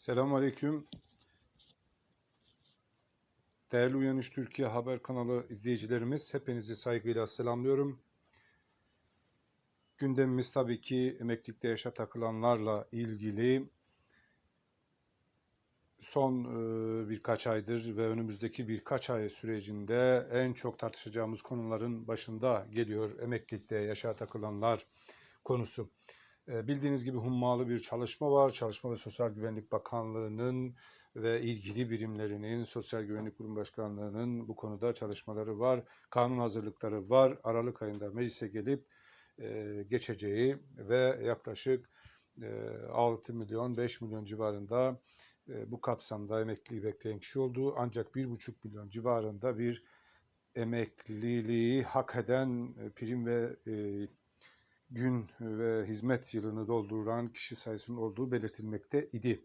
Selamünaleyküm. Değerli Uyanış Türkiye Haber kanalı izleyicilerimiz, hepinizi saygıyla selamlıyorum. Gündemimiz tabii ki emeklilikte yaşa takılanlarla ilgili son e, birkaç aydır ve önümüzdeki birkaç ay sürecinde en çok tartışacağımız konuların başında geliyor emeklilikte yaşa takılanlar konusu. E, Bildiğiniz gibi hummalı bir çalışma var. Çalışma ve Sosyal Güvenlik Bakanlığı'nın ve ilgili birimlerinin, Sosyal Güvenlik Kurum Başkanlığı'nın bu konuda çalışmaları var. Kanun hazırlıkları var. Aralık ayında meclise gelip e, geçeceği ve yaklaşık e, 6 milyon, 5 milyon civarında e, bu kapsamda emekliliği bekleyen kişi olduğu ancak 1,5 milyon civarında bir emekliliği hak eden e, prim ve e, gün ve hizmet yılını dolduran kişi sayısının olduğu belirtilmekte idi.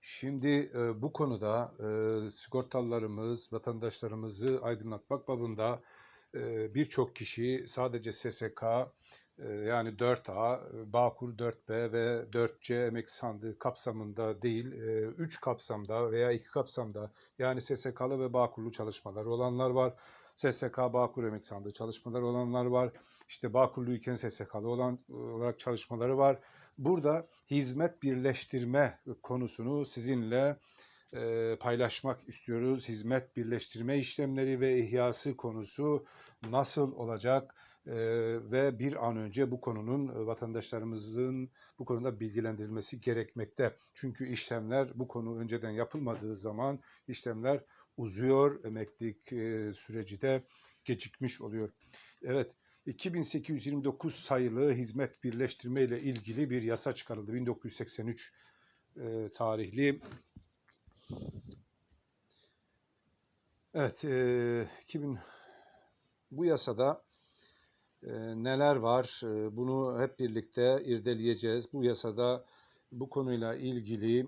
Şimdi e, bu konuda e, sigortalılarımız, vatandaşlarımızı aydınlatmak babında e, birçok kişi sadece SSK e, yani 4A, Bağkur 4B ve 4C emek sandığı kapsamında değil, 3 kapsamda veya 2 kapsamda yani SSK'lı ve Bağkurlu çalışmaları olanlar var. SSK Bağkur emek sandığı çalışmaları olanlar var. İşte Bağkurluyken SSK'lı olan olarak çalışmaları var. Burada hizmet birleştirme konusunu sizinle e, paylaşmak istiyoruz. Hizmet birleştirme işlemleri ve ihyası konusu nasıl olacak e, ve bir an önce bu konunun vatandaşlarımızın bu konuda bilgilendirilmesi gerekmekte. Çünkü işlemler bu konu önceden yapılmadığı zaman işlemler uzuyor, emeklilik e, süreci de gecikmiş oluyor. Evet, 2829 sayılı hizmet birleştirme ile ilgili bir yasa çıkarıldı. 1983 e, tarihli. Evet, e, 2000 bu yasada e, neler var? E, bunu hep birlikte irdeleyeceğiz. Bu yasada bu konuyla ilgili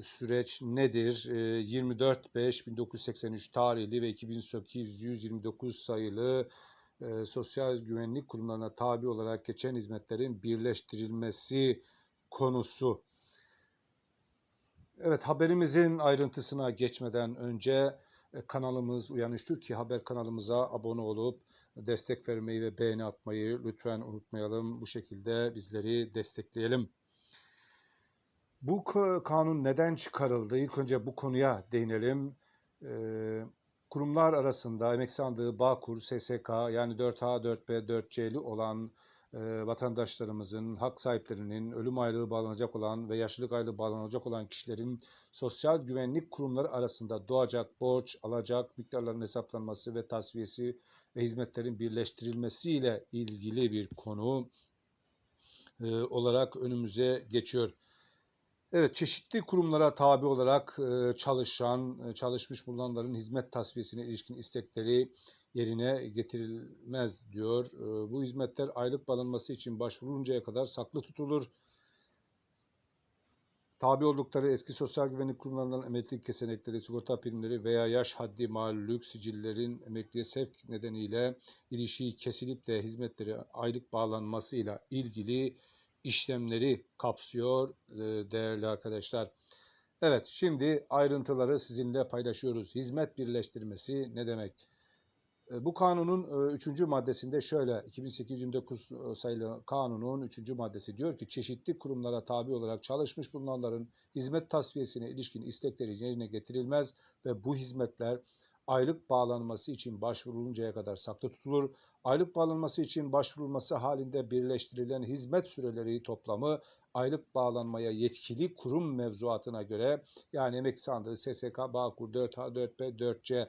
süreç nedir? E, 24.5.1983 tarihli ve 2829 sayılı e, sosyal güvenlik kurumlarına tabi olarak geçen hizmetlerin birleştirilmesi konusu. Evet haberimizin ayrıntısına geçmeden önce e, kanalımız Uyanış Türkiye haber kanalımıza abone olup destek vermeyi ve beğeni atmayı lütfen unutmayalım. Bu şekilde bizleri destekleyelim. Bu kanun neden çıkarıldı? İlk önce bu konuya değinelim. Ee, kurumlar arasında emek sandığı Bağkur, SSK yani 4A, 4B, 4C'li olan e, vatandaşlarımızın, hak sahiplerinin, ölüm aylığı bağlanacak olan ve yaşlılık aylığı bağlanacak olan kişilerin sosyal güvenlik kurumları arasında doğacak borç, alacak miktarların hesaplanması ve tasfiyesi ve hizmetlerin birleştirilmesiyle ilgili bir konu e, olarak önümüze geçiyor. Evet, çeşitli kurumlara tabi olarak çalışan, çalışmış bulunanların hizmet tasfiyesine ilişkin istekleri yerine getirilmez diyor. Bu hizmetler aylık bağlanması için başvuruluncaya kadar saklı tutulur. Tabi oldukları eski sosyal güvenlik kurumlarından emeklilik kesenekleri, sigorta primleri veya yaş haddi mağlullük sicillerin emekliye sevk nedeniyle ilişiği kesilip de hizmetleri aylık bağlanmasıyla ilgili işlemleri kapsıyor e, değerli arkadaşlar. Evet şimdi ayrıntıları sizinle paylaşıyoruz. Hizmet birleştirmesi ne demek? E, bu kanunun 3. maddesinde şöyle 2829 sayılı kanunun 3. maddesi diyor ki çeşitli kurumlara tabi olarak çalışmış bulunanların hizmet tasfiyesine ilişkin istekleri yerine getirilmez ve bu hizmetler aylık bağlanması için başvuruluncaya kadar saklı tutulur. Aylık bağlanması için başvurulması halinde birleştirilen hizmet süreleri toplamı aylık bağlanmaya yetkili kurum mevzuatına göre yani emek sandığı, SSK, Bağkur, 4A, 4B, 4C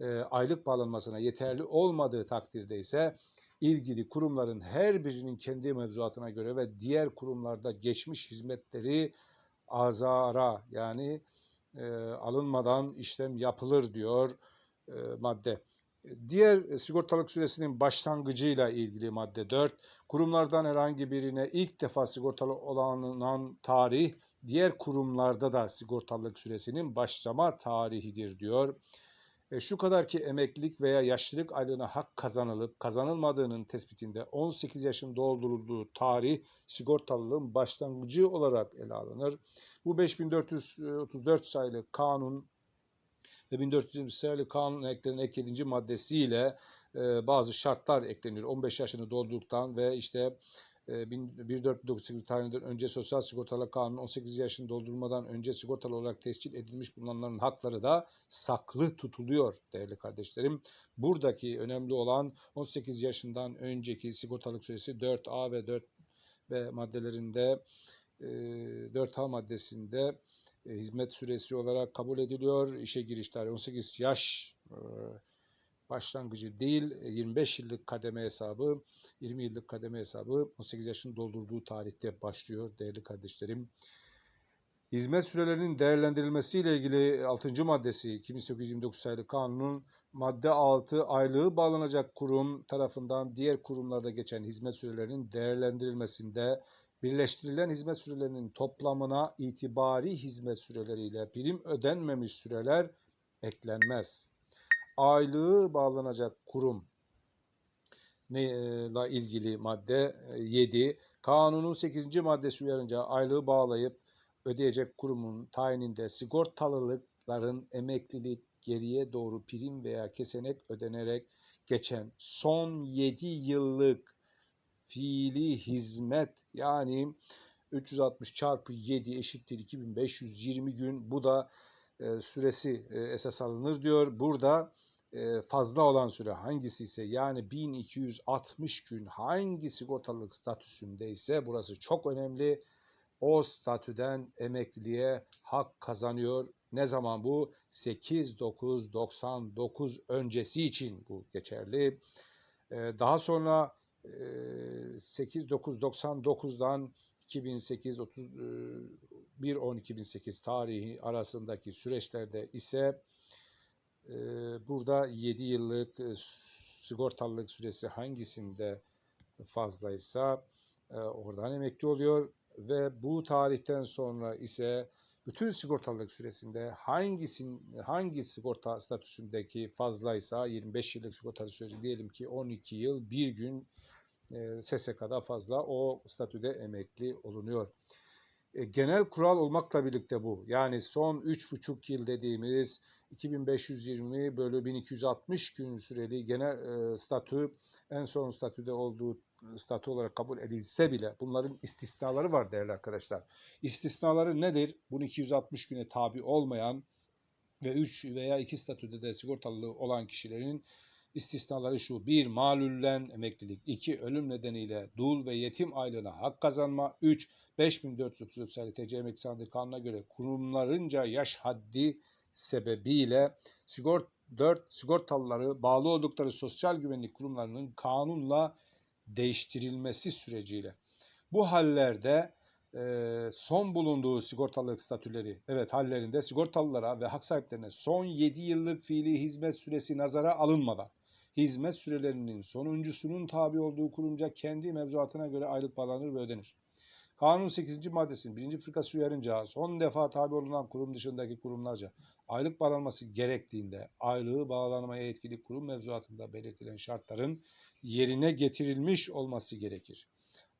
e, aylık bağlanmasına yeterli olmadığı takdirde ise ilgili kurumların her birinin kendi mevzuatına göre ve diğer kurumlarda geçmiş hizmetleri azara yani e, alınmadan işlem yapılır diyor madde. Diğer sigortalık süresinin başlangıcıyla ilgili madde 4. Kurumlardan herhangi birine ilk defa sigortalı olanan tarih diğer kurumlarda da sigortalılık süresinin başlama tarihidir diyor. E, şu kadar ki emeklilik veya yaşlılık aylığına hak kazanılıp kazanılmadığının tespitinde 18 yaşın doldurulduğu tarih sigortalılığın başlangıcı olarak ele alınır. Bu 5434 sayılı kanun ve 1420 sayılı kanun eklerinin ek 7. maddesiyle e, bazı şartlar ekleniyor. 15 yaşını doldurduktan ve işte e, 1498 tarihinden önce Sosyal Sigortalar Kanunu 18 yaşını doldurmadan önce sigortalı olarak tescil edilmiş bulunanların hakları da saklı tutuluyor değerli kardeşlerim. Buradaki önemli olan 18 yaşından önceki sigortalık süresi 4A ve 4 B maddelerinde e, 4A maddesinde e, hizmet süresi olarak kabul ediliyor. İşe giriş tarihi 18 yaş e, başlangıcı değil e, 25 yıllık kademe hesabı 20 yıllık kademe hesabı 18 yaşını doldurduğu tarihte başlıyor değerli kardeşlerim. Hizmet sürelerinin değerlendirilmesiyle ilgili 6. maddesi 2829 sayılı kanunun madde 6 aylığı bağlanacak kurum tarafından diğer kurumlarda geçen hizmet sürelerinin değerlendirilmesinde birleştirilen hizmet sürelerinin toplamına itibari hizmet süreleriyle prim ödenmemiş süreler eklenmez. Aylığı bağlanacak kurum ile ilgili madde 7. Kanunun 8. maddesi uyarınca aylığı bağlayıp ödeyecek kurumun tayininde sigortalılıkların emeklilik geriye doğru prim veya kesenek ödenerek geçen son 7 yıllık fiili hizmet yani 360 çarpı 7 eşittir 2520 gün. Bu da e, süresi e, esas alınır diyor. Burada e, fazla olan süre hangisi ise yani 1260 gün hangi sigortalılık statüsündeyse burası çok önemli. O statüden emekliliğe hak kazanıyor. Ne zaman bu? 8-9-99 öncesi için bu geçerli. E, daha sonra 8-9-99'dan 2008 31 10 2008 tarihi arasındaki süreçlerde ise e, burada 7 yıllık e, sigortalılık süresi hangisinde fazlaysa e, oradan emekli oluyor ve bu tarihten sonra ise bütün sigortalılık süresinde hangisin hangi sigorta statüsündeki fazlaysa 25 yıllık sigorta süresi diyelim ki 12 yıl bir gün e, SSK'da fazla o statüde emekli olunuyor. E, genel kural olmakla birlikte bu. Yani son 3,5 yıl dediğimiz 2520 bölü 1260 gün süreli genel e, statü en son statüde olduğu statü olarak kabul edilse bile bunların istisnaları var değerli arkadaşlar. İstisnaları nedir? Bunu 260 güne tabi olmayan ve 3 veya 2 statüde de sigortalı olan kişilerin istisnaları şu. 1. Malullen emeklilik. 2. Ölüm nedeniyle dul ve yetim aylığına hak kazanma. 3. 5434 sayılı TC Emekli Sandığı Kanunu'na göre kurumlarınca yaş haddi sebebiyle sigort 4 sigortalıları bağlı oldukları sosyal güvenlik kurumlarının kanunla değiştirilmesi süreciyle. Bu hallerde e, son bulunduğu sigortalılık statüleri, evet hallerinde sigortalılara ve hak sahiplerine son 7 yıllık fiili hizmet süresi nazara alınmadan hizmet sürelerinin sonuncusunun tabi olduğu kurumca kendi mevzuatına göre aylık bağlanır ve ödenir. Kanun 8. maddesinin 1. fırkası uyarınca son defa tabi olunan kurum dışındaki kurumlarca aylık bağlanması gerektiğinde aylığı bağlanmaya etkili kurum mevzuatında belirtilen şartların yerine getirilmiş olması gerekir.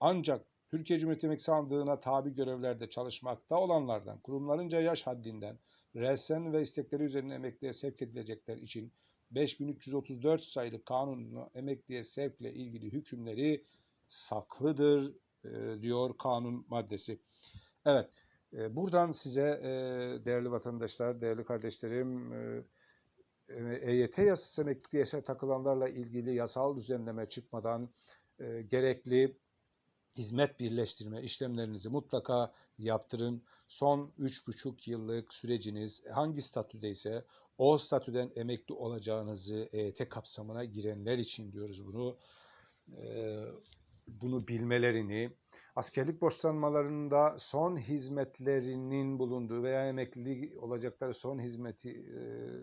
Ancak Türkiye Cumhuriyeti Emek Sandığı'na tabi görevlerde çalışmakta olanlardan kurumlarınca yaş haddinden resen ve istekleri üzerine emekliye sevk edilecekler için 5334 sayılı kanunun emekliye sevkle ilgili hükümleri saklıdır e, diyor kanun maddesi. Evet, e, buradan size e, değerli vatandaşlar, değerli kardeşlerim, EYT yasası emeklilik yaşa takılanlarla ilgili yasal düzenleme çıkmadan gerekli hizmet birleştirme işlemlerinizi mutlaka yaptırın. Son 3,5 yıllık süreciniz hangi statüdeyse o statüden emekli olacağınızı EYT kapsamına girenler için diyoruz bunu. Bunu bilmelerini, askerlik borçlanmalarında son hizmetlerinin bulunduğu veya emekli olacakları son hizmeti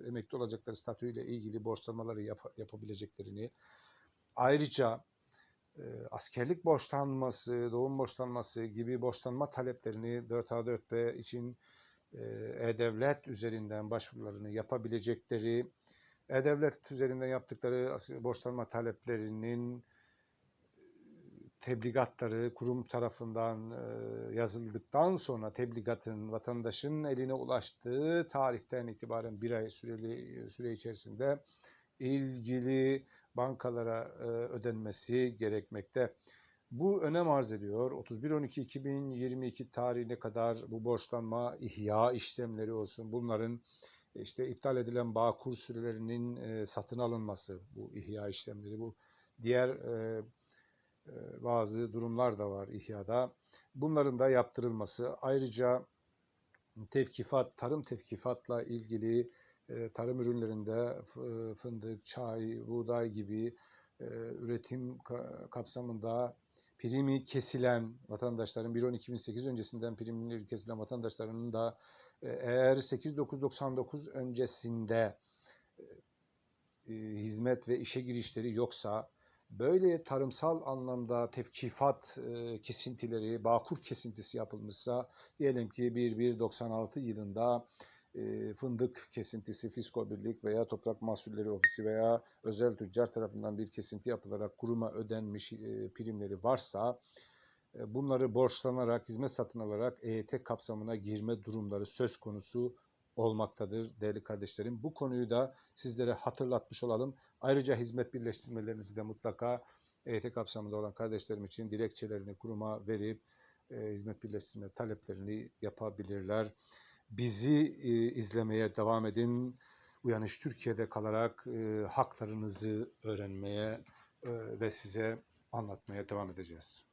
emekli olacakları statüyle ilgili borçlanmaları yap, yapabileceklerini ayrıca askerlik borçlanması, doğum borçlanması gibi borçlanma taleplerini 4A 4B için e-devlet üzerinden başvurularını yapabilecekleri E-Devlet üzerinden yaptıkları borçlanma taleplerinin tebligatları kurum tarafından yazıldıktan sonra tebligatın vatandaşın eline ulaştığı tarihten itibaren bir ay süreli süre içerisinde ilgili bankalara e, ödenmesi gerekmekte. Bu önem arz ediyor. 31.12.2022 tarihine kadar bu borçlanma ihya işlemleri olsun. Bunların işte iptal edilen bağkur sürelerinin e, satın alınması, bu ihya işlemleri, bu diğer e, bazı durumlar da var ihyada. Bunların da yaptırılması. Ayrıca tevkifat, tarım tevkifatla ilgili tarım ürünlerinde f- fındık, çay, buğday gibi e, üretim ka- kapsamında primi kesilen vatandaşların 1.12.2008 öncesinden primleri kesilen vatandaşlarının da e, eğer 8.999 öncesinde e, hizmet ve işe girişleri yoksa böyle tarımsal anlamda tevkifat e, kesintileri, bağkur kesintisi yapılmışsa diyelim ki 1.1.96 yılında e, fındık kesintisi Fisko Birlik veya Toprak Mahsulleri Ofisi veya özel tüccar tarafından bir kesinti yapılarak kuruma ödenmiş e, primleri varsa e, bunları borçlanarak, hizmet satın alarak EYT kapsamına girme durumları söz konusu olmaktadır değerli kardeşlerim. Bu konuyu da sizlere hatırlatmış olalım. Ayrıca hizmet birleştirmelerinizi de mutlaka EYT kapsamında olan kardeşlerim için dilekçelerini kuruma verip e, hizmet birleştirme taleplerini yapabilirler. Bizi e, izlemeye devam edin. Uyanış Türkiye'de kalarak e, haklarınızı öğrenmeye e, ve size anlatmaya devam edeceğiz.